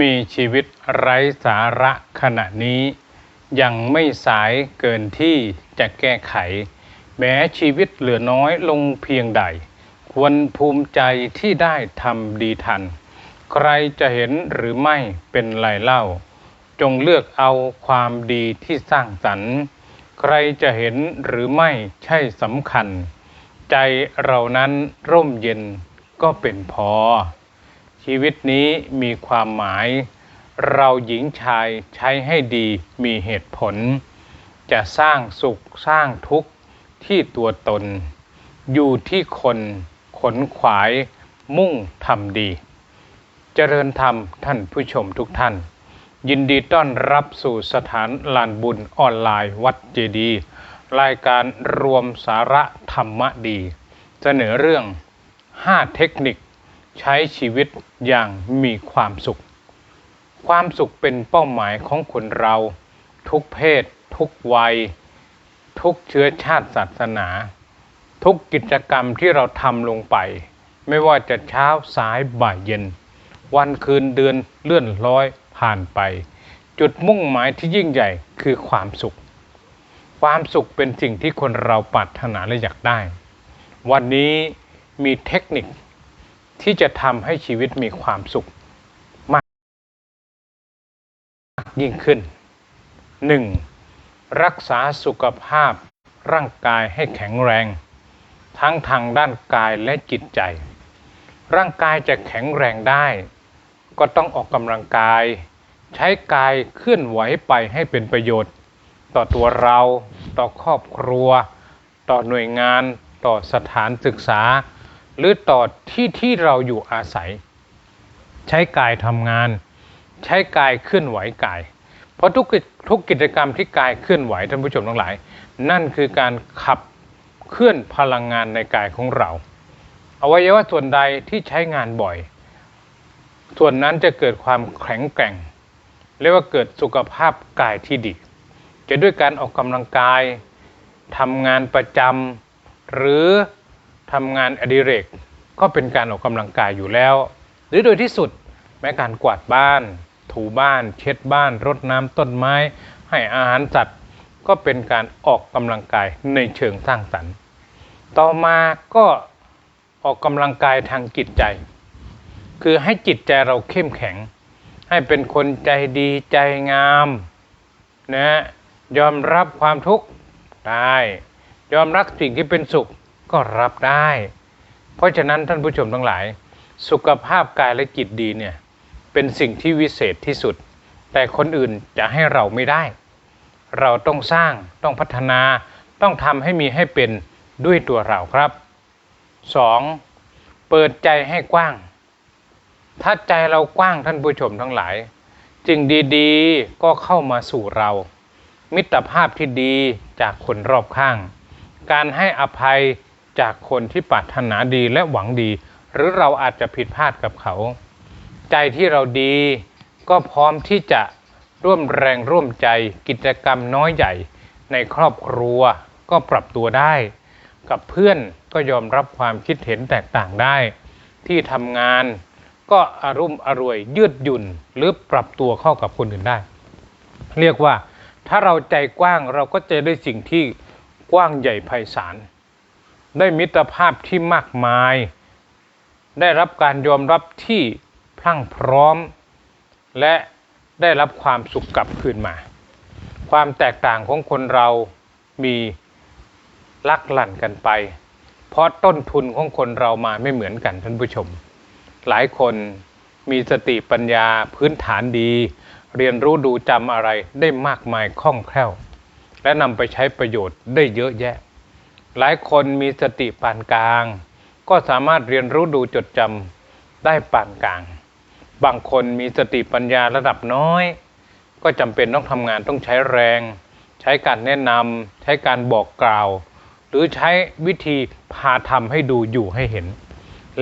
มีชีวิตไร้สาระขณะนี้ ยังไม่สายเกินที่จะแก้ไข แม้ชีวิตเหลือน้อยลงเพียงใด ควรภูมิใจที่ได้ทำดีทัน ใครจะเห็นหรือไม่เป็นไรเล่า จงเลือกเอาความดีที่สร้างสรรค์ ใครจะเห็นหรือไม่ใช่สำคัญ ใจเรานั้นร่มเย็นก็เป็นพอ ชีวิตนี้มีความหมาย เราหญิงชายใช้ให้ดีมีเหตุผล จะสร้างสุขสร้างทุกข์ที่ตัวตน อยู่ที่คนขนขวายมุ่งทำดี เจริญธรรมท่านผู้ชมทุกท่าน ยินดีต้อนรับสู่สถานลานบุญออนไลน์วัดเจดี รายการรวมสาระธรรมะดี เสนอเรื่อง 5 เทคนิค ใช้ชีวิตอย่างมีความสุข ความสุขเป็นเป้าหมายของคนเรา ทุกเพศ ทุกวัย ทุกเชื้อชาติศาสนา ทุกกิจกรรมที่เราทำลงไป ไม่ว่าจะเช้าสายบ่ายเย็น วันคืนเดือนเลื่อนร้อยผ่านไป จุดมุ่งหมายที่ยิ่งใหญ่คือความสุข ความสุขเป็นสิ่งที่คนเราปรารถนาและอยากได้ วันนี้มีเทคนิค ที่จะทำให้ชีวิตมีความสุขมากยิ่งขึ้น 1. รักษาสุขภาพร่างกายให้แข็งแรง ทั้งทางด้านกายและจิตใจ ร่างกายจะแข็งแรงได้ ก็ต้องออกกำลังกาย ใช้กายเคลื่อนไหวไปให้เป็นประโยชน์ ต่อตัวเรา ต่อครอบครัว ต่อหน่วยงาน ต่อสถานศึกษา หรือต่อที่ที่เราอยู่อาศัย ใช้กายทำงาน ใช้กายเคลื่อนไหวกาย เพราะทุกทุกกิจกรรมที่กายเคลื่อนไหวท่านผู้ชมทั้งหลาย นั่นคือการขับเคลื่อนพลังงานในกายของเราอวัยวะส่วนใดที่ใช้งานบ่อย ส่วนนั้นจะเกิดความแข็งแกร่งเรียกว่าเกิดสุขภาพกายที่ดี จะด้วยการออกกำลังกายทำงานประจำหรือ ทำงานอดิเรกก็เป็นการออกกำลังกายอยู่แล้ว หรือโดยที่สุดแม้การกวาดบ้าน ถูบ้าน เช็ดบ้าน รดน้ำต้นไม้ ให้อาหารสัตว์ ก็เป็นการออกกำลังกายในเชิงสร้างสรรค์ ต่อมาก็ออกกำลังกายทางจิตใจ คือให้จิตใจเราเข้มแข็ง ให้เป็นคนใจดีใจงามนะยอมรับความทุกข์ได้ ยอมรับสิ่งที่เป็นสุข ก็รับได้ เพราะฉะนั้นท่านผู้ชมทั้งหลาย สุขภาพกายและจิตดีเนี่ยเป็นสิ่งที่วิเศษที่สุด แต่คนอื่นจะให้เราไม่ได้ เราต้องสร้างต้องพัฒนาต้องทำให้มีให้เป็นด้วยตัวเราครับ 2. เปิดใจให้กว้าง ถ้าใจเรากว้างท่านผู้ชมทั้งหลายสิ่งดีๆ ก็เข้ามาสู่เรา มิตรภาพที่ดีจากคนรอบข้าง การให้อภัย จากคนที่ปรารถนาดีและหวังดี หรือเราอาจจะผิดพลาดกับเขา ใจที่เราดีก็พร้อมที่จะร่วมแรงร่วมใจกิจกรรมน้อยใหญ่ ในครอบครัวก็ปรับตัวได้ กับเพื่อนก็ยอมรับความคิดเห็นแตกต่างได้ ที่ทำงานก็อารมณ์อร่วยยืดหยุ่นหรือปรับตัวเข้ากับคนอื่นได้ เรียกว่าถ้าเราใจกว้างเราก็จะได้สิ่งที่กว้างใหญ่ไพศาล ได้มิตรภาพที่มากมาย ได้รับการยอมรับที่พรั่งพร้อม และได้รับความสุขกลับคืนมา ความแตกต่างของคนเรามีลักลั่นกันไป เพราะต้นทุนของคนเรามาไม่เหมือนกันท่านผู้ชม หลายคนมีสติปัญญาพื้นฐานดี เรียนรู้ดูจำอะไรได้มากมายคล่องแคล่ว และนำไปใช้ประโยชน์ได้เยอะแยะ หลายคนมีสติปานกลาง ก็สามารถเรียนรู้ดูจดจำได้ปานกลาง บางคนมีสติปัญญาระดับน้อย ก็จำเป็นต้องทำงานต้องใช้แรง ใช้การแนะนำใช้การบอกกล่าว หรือใช้วิธีพาทำให้ดูอยู่ให้เห็น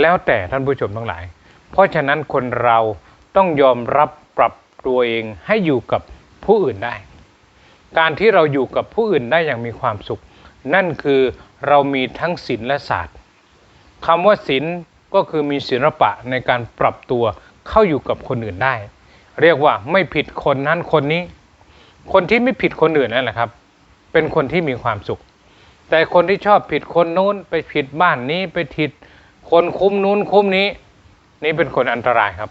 แล้วแต่ท่านผู้ชมทั้งหลาย เพราะฉะนั้นคนเราต้องยอมรับปรับตัวเองให้อยู่กับผู้อื่นได้ การที่เราอยู่กับผู้อื่นได้อย่างมีความสุข นั่นคือเรามีทั้งศีลและศาสตร์คำว่าศีลก็คือมีศิลปะในการปรับตัวเข้าอยู่กับคนอื่นได้ เรียกว่าไม่ผิดคนนั้นคนนี้ คนที่ไม่ผิดคนอื่นนั่นแหละครับ เป็นคนที่มีความสุข แต่คนที่ชอบผิดคนนู้นไปผิดบ้านนี้ไปผิดคนคุ้มนู้นคุ้มนี้ นี่เป็นคนอันตรายครับ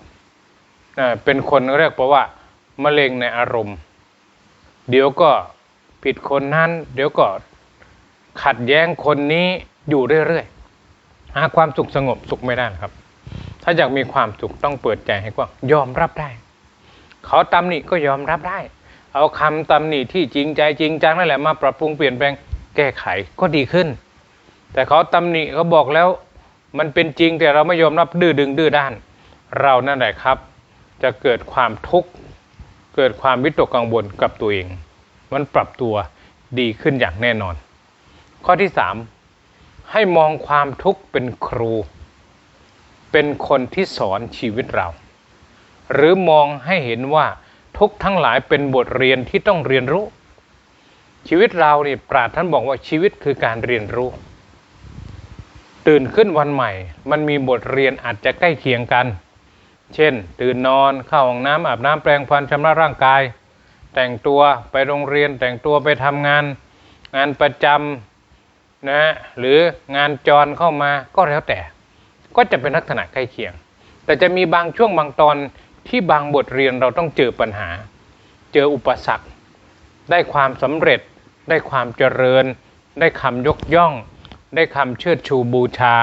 เอ่อเป็นคนเรียกว่า มะเร็งในอารมณ์ เดี๋ยวก็ผิดคนนั้น เดี๋ยวก็ ขัดแย้งคนนี้อยู่เรื่อยๆหาความสุขสงบสุขไม่ได้ครับ ถ้าอยากมีความสุขต้องเปิดใจให้กว้างยอมรับได้ เขาตำหนิก็ยอมรับได้ เอาคำตำหนิที่จริงใจจริงจังนั่นแหละมาปรับปรุงเปลี่ยนแปลงแก้ไขก็ดีขึ้น แต่เขาตำหนิเขาบอกแล้วมันเป็นจริงแต่เราไม่ยอมรับดื้อดึงดื้อด้าน เรานั่นแหละครับ จะเกิดความทุกข์เกิดความวิตกกังวลกับตัวเอง มันปรับตัวดีขึ้นอย่างแน่นอน ข้อที่สามให้มองความทุกข์เป็นครู เป็นคนที่สอนชีวิตเรา หรือมองให้เห็นว่าทุกทั้งหลายเป็นบทเรียนที่ต้องเรียนรู้ ชีวิตเราเนี่ยปราดท่านบอกว่าชีวิตคือการเรียนรู้ ตื่นขึ้นวันใหม่ มันมีบทเรียนอาจจะใกล้เคียงกัน เช่น ตื่นนอนเข้าห้องน้ำอาบน้ำแปรงฟันชำระร่างกาย แต่งตัวไปโรงเรียนแต่งตัวไปทำงาน งานประจำ นะหรืองานจรเข้ามาก็แล้วแต่ ก็จะเป็นลักษณะใกล้เคียง แต่จะมีบางช่วงบางตอนที่บางบทเรียนเราต้องเจอปัญหา เจออุปสรรค ได้ความสำเร็จ ได้ความเจริญ ได้คำยกย่อง ได้คำเชิดชูบูชา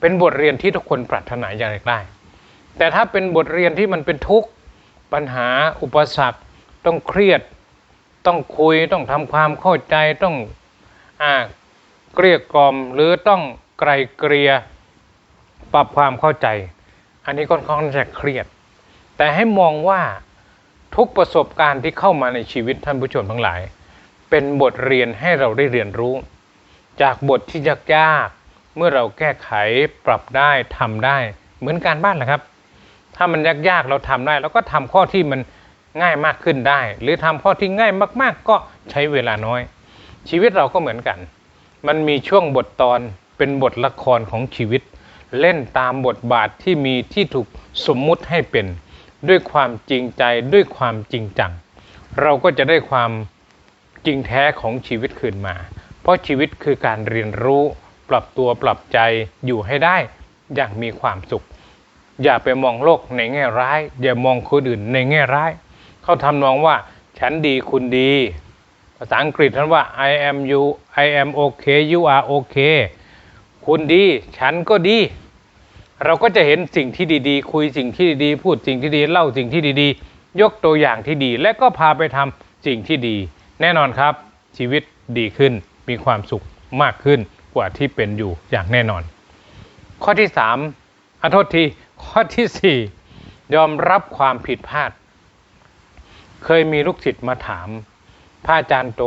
เป็นบทเรียนที่ทุกคนปรารถนาอยากได้ แต่ถ้าเป็นบทเรียนที่มันเป็นทุกข์ปัญหาอุปสรรคต้องเครียด ต้องคุยต้องทำความเข้าใจต้อง อ่าเกลี้ยกล่อมหรือต้องไกลเกลียปรับความเข้าใจ อันนี้ค่อนข้างจะเครียด แต่ให้มองว่าทุกประสบการณ์ที่เข้ามาในชีวิตท่านผู้ชมทั้งหลาย เป็นบทเรียนให้เราได้เรียนรู้ จากบทที่ยากๆเมื่อเราแก้ไขปรับได้ทำได้เหมือนการบ้านแหละครับ ถ้ามันยากๆเราทำได้เราก็ทำข้อที่มันง่ายมากขึ้นได้ หรือทำข้อที่ง่ายมาก ๆ ก็ใช้เวลาน้อย ชีวิตเราก็เหมือนกัน มันมีช่วงบทตอนเป็นบทละครของชีวิต เล่นตามบทบาทที่มีที่ถูกสมมุติให้เป็น ด้วยความจริงใจด้วยความจริงจัง เราก็จะได้ความจริงแท้ของชีวิตคืนมา เพราะชีวิตคือการเรียนรู้ปรับตัวปรับใจอยู่ให้ได้อย่างมีความสุข อย่าไปมองโลกในแง่ร้าย อย่ามองคนอื่นในแง่ร้าย เขาทำนองว่า ฉันดีคุณดี ภาษาอังกฤษท่านว่า I am you I am okay you are okay คุณดี ฉันก็ดี เราก็จะเห็นสิ่งที่ดีๆ คุยสิ่งที่ดีๆพูดสิ่งที่ดี เล่าสิ่งที่ดีๆ ยกตัวอย่างที่ดี และก็พาไปทำสิ่งที่ดี แน่นอนครับ ชีวิตดีขึ้นมีความสุขมากขึ้นกว่าที่เป็นอยู่อย่างแน่นอน ข้อที่สามอโทษที ข้อที่สี่ยอมรับความผิดพลาด เคยมีลูกศิษย์มาถาม พระอาจารย์โต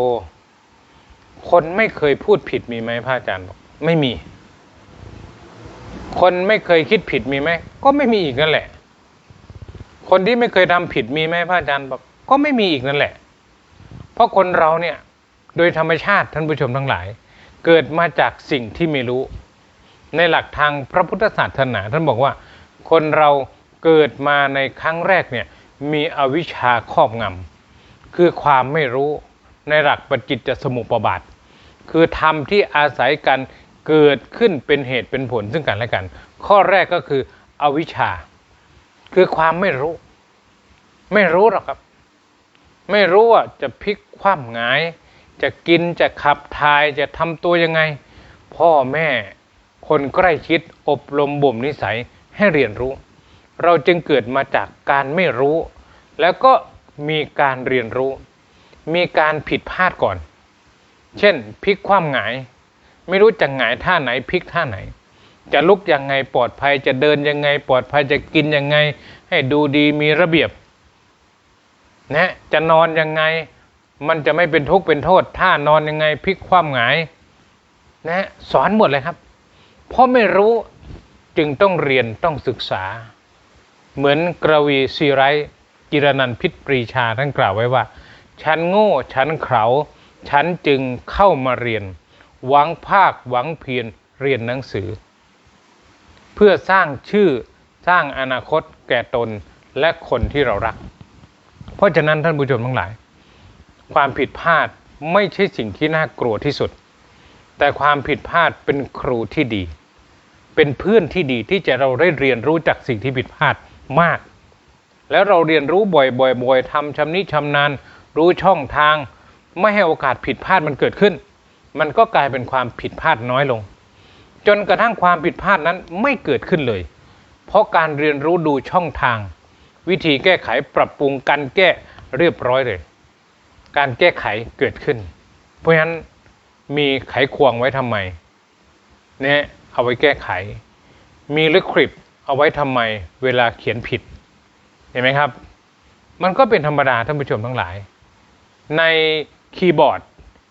คนไม่เคยพูดผิดมีไหมพระอาจารย์บอกไม่มี คนไม่เคยคิดผิดมีไหมก็ไม่มีอีกนั่นแหละ คนที่ไม่เคยทำผิดมีไหมพระอาจารย์บอกก็ไม่มีอีกนั่นแหละ เพราะคนเราเนี่ยโดยธรรมชาติท่านผู้ชมทั้งหลาย เกิดมาจากสิ่งที่ไม่รู้ ในหลักทางพระพุทธศาสนา ท่านบอกว่า คนเราเกิดมาในครั้งแรกเนี่ยมีอวิชชาครอบงำคือความไม่รู้ ในหลักปฏิจจสมุปบาท คือธรรมที่อาศัยกันเกิดขึ้นเป็นเหตุเป็นผลซึ่งกันและกัน ข้อแรกก็คืออวิชชา คือความไม่รู้ ไม่รู้หรอกครับ ไม่รู้ว่าจะพลิกคว่ำหงาย จะกินจะขับถ่ายจะทำตัวยังไง พ่อแม่คนใกล้ชิดอบรมบ่มนิสัยให้เรียนรู้ เราจึงเกิดมาจากการไม่รู้ แล้วก็มีการเรียนรู้ มีการผิดพลาดก่อน เช่นพลิกคว่ำหงาย ไม่รู้จะหงายท่าไหนพลิกท่าไหน จะลุกยังไงปลอดภัยจะเดินยังไงปลอดภัยจะกินยังไง ให้ดูดีมีระเบียบนะจะนอนยังไงมันจะไม่เป็นทุกข์เป็นโทษท่านอนยังไงพลิกคว่ำหงายนะสอนหมดเลยครับ เพราะไม่รู้จึงต้องเรียนต้องศึกษา เหมือนกรวีซีไรจิรนันพิษปรีชาท่านกล่าวไว้ว่า ฉันโง่ ฉันเขาฉันจึงเข้ามาเรียน หวังภาคหวังเพียรเรียนหนังสือ เพื่อสร้างชื่อสร้างอนาคตแก่ตนและคนที่เรารัก เพราะฉะนั้นท่านผู้ชมทั้งหลาย ความผิดพลาดไม่ใช่สิ่งที่น่ากลัวที่สุด แต่ความผิดพลาดเป็นครูที่ดี เป็นเพื่อนที่ดีที่จะเราได้เรียนรู้จากสิ่งที่ผิดพลาดมาก แล้วเราเรียนรู้บ่อยๆๆทำชำนิชำนาญ รู้ช่องทาง ไม่ให้โอกาสผิดพลาดมันเกิดขึ้น มันก็กลายเป็นความผิดพลาดน้อยลง จนกระทั่งความผิดพลาดนั้นไม่เกิดขึ้นเลย เพราะการเรียนรู้ดูช่องทาง วิธีแก้ไขปรับปรุงกันแก้เรียบร้อยเลย การแก้ไขเกิดขึ้น เพราะฉะนั้นมีไขควงไว้ทำไมเนี่ยเอาไว้แก้ไข มีลิคริปเอาไว้ทำไมเวลาเขียนผิด เห็นไหมครับ มันก็เป็นธรรมดาท่านผู้ชมทั้งหลาย ในคีย์บอร์ด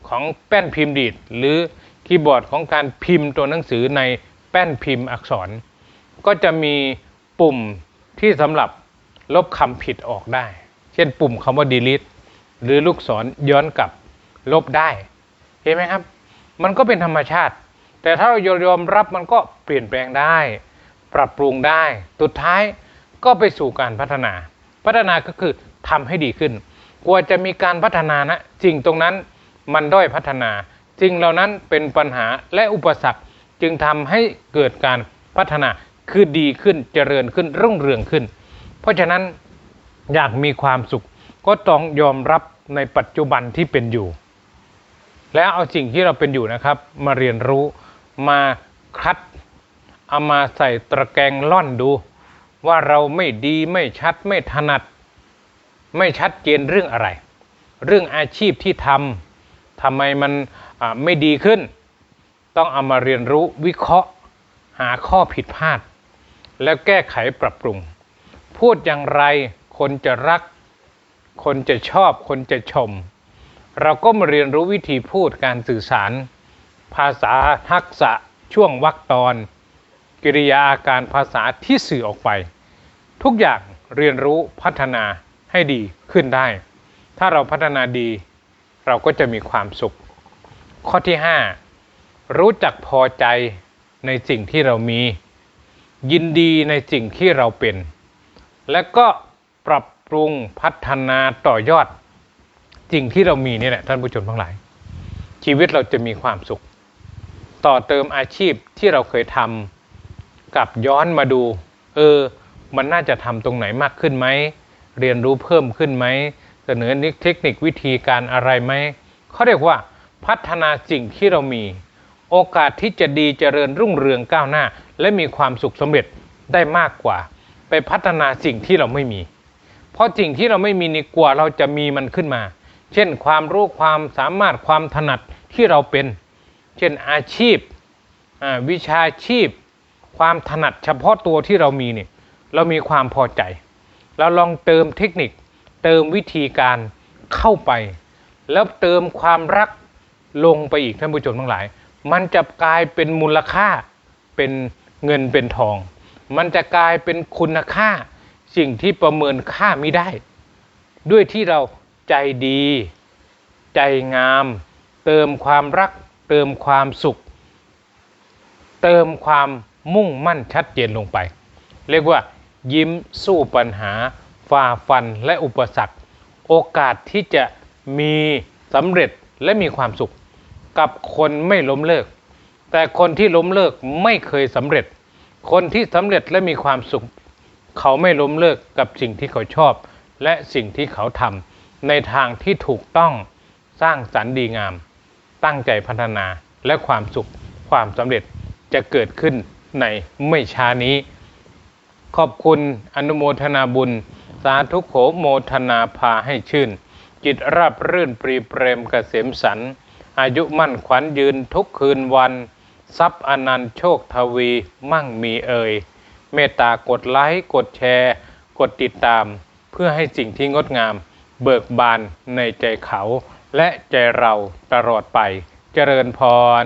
ของแป้นพิมพ์ดีด หรือคีย์บอร์ดของการพิมพ์ตัวหนังสือในแป้นพิมพ์อักษร ก็จะมีปุ่มที่สำหรับลบคำผิดออกได้ เช่นปุ่มคำว่า delete หรือลูกศรย้อนกลับลบได้ เห็นไหมครับ มันก็เป็นธรรมชาติ แต่ถ้าเรายอมรับมันก็เปลี่ยนแปลงได้ ปรับปรุงได้สุดท้ายก็ไปสู่การพัฒนา พัฒนาก็คือทำให้ดีขึ้น กว่าจะมีการพัฒนานะสิ่งตรงนั้นมันด้อยพัฒนาสิ่งเหล่านั้นเป็นปัญหาและอุปสรรคจึงทำให้เกิดการพัฒนาคือดีขึ้นเจริญขึ้นรุ่งเรืองขึ้น เพราะฉะนั้นอยากมีความสุข ก็ต้องยอมรับในปัจจุบันที่เป็นอยู่ แล้วเอาสิ่งที่เราเป็นอยู่นะครับ มาเรียนรู้มาคัดเอามาใส่ตะแกรงล่อนดู ว่าเราไม่ดีไม่ชัดไม่ถนัด ไม่ชัดเจนเรื่องอะไร เรื่องอาชีพที่ทำทำไมมันไม่ดีขึ้น ต้องเอามาเรียนรู้วิเคราะห์หาข้อผิดพลาด แล้วแก้ไขปรับปรุง พูดอย่างไรคนจะรัก คนจะชอบคนจะชม เราก็มาเรียนรู้วิธีพูดการสื่อสาร ภาษาทักษะช่วงวรรคตอน กิริยาอาการภาษาที่สื่อออกไป ทุกอย่างเรียนรู้พัฒนา ให้ดีขึ้นได้ ถ้าเราพัฒนาดีเราก็จะมีความสุข ข้อที่ 5 รู้จักพอใจในสิ่งที่เรามี ยินดีในสิ่งที่เราเป็น และก็ปรับปรุงพัฒนาต่อยอดสิ่งที่เรามีนี่แหละท่านผู้ชมทั้งหลาย ชีวิตเราจะมีความสุข ต่อเติมอาชีพที่เราเคยทำกลับย้อนมาดู เออ มันน่าจะทำตรงไหนมากขึ้นไหม เรียนรู้เพิ่มขึ้นไหมเสนอเทคนิควิธีการอะไรไหมเขาเรียกว่าพัฒนาสิ่งที่เรามี โอกาสที่จะดีเจริญรุ่งเรืองก้าวหน้า และมีความสุขสำเร็จได้มากกว่า ไปพัฒนาสิ่งที่เราไม่มี เพราะสิ่งที่เราไม่มีนี่กว่าเราจะมีมันขึ้นมา เช่นความรู้ความสามารถความถนัดที่เราเป็น เช่นอาชีพวิชาชีพ ความถนัดเฉพาะตัวที่เรามีเนี่ยเรามีความพอใจ เราลองเติมเทคนิค เติมวิธีการเข้าไป แล้วเติมความรักลงไปอีกท่านผู้ชมทั้งหลาย มันจะกลายเป็นมูลค่าเป็นเงินเป็นทอง มันจะกลายเป็นคุณค่าสิ่งที่ประเมินค่าไม่ได้ ด้วยที่เราใจดี ใจงาม เติมความรัก เติมความสุข เติมความมุ่งมั่นชัดเจนลงไป เรียกว่า ยิ้มสู้ปัญหาฝ่าฟันและอุปสรรค โอกาสที่จะมีสำเร็จและมีความสุข กับคนไม่ล้มเลิก แต่คนที่ล้มเลิกไม่เคยสำเร็จ คนที่สำเร็จและมีความสุข เขาไม่ล้มเลิกกับสิ่งที่เขาชอบ และสิ่งที่เขาทำในทางที่ถูกต้องสร้างสรรค์ดีงาม ตั้งใจพัฒนาและความสุขความสำเร็จจะเกิดขึ้นในไม่ช้านี้ ขอบคุณอนุโมทนาบุญ สาธุโขโมทนาพาให้ชื่น จิตราบรื่นปรีเปรมเกษมสัน อายุมั่นขวัญยืนทุกคืนวัน ทรัพย์อนันต์โชคทวีมั่งมีเอ่ย เมตตากดไลค์กดแชร์ กดติดตาม เพื่อให้สิ่งที่งดงาม เบิกบานในใจเขา และใจเราตลอดไป เจริญพร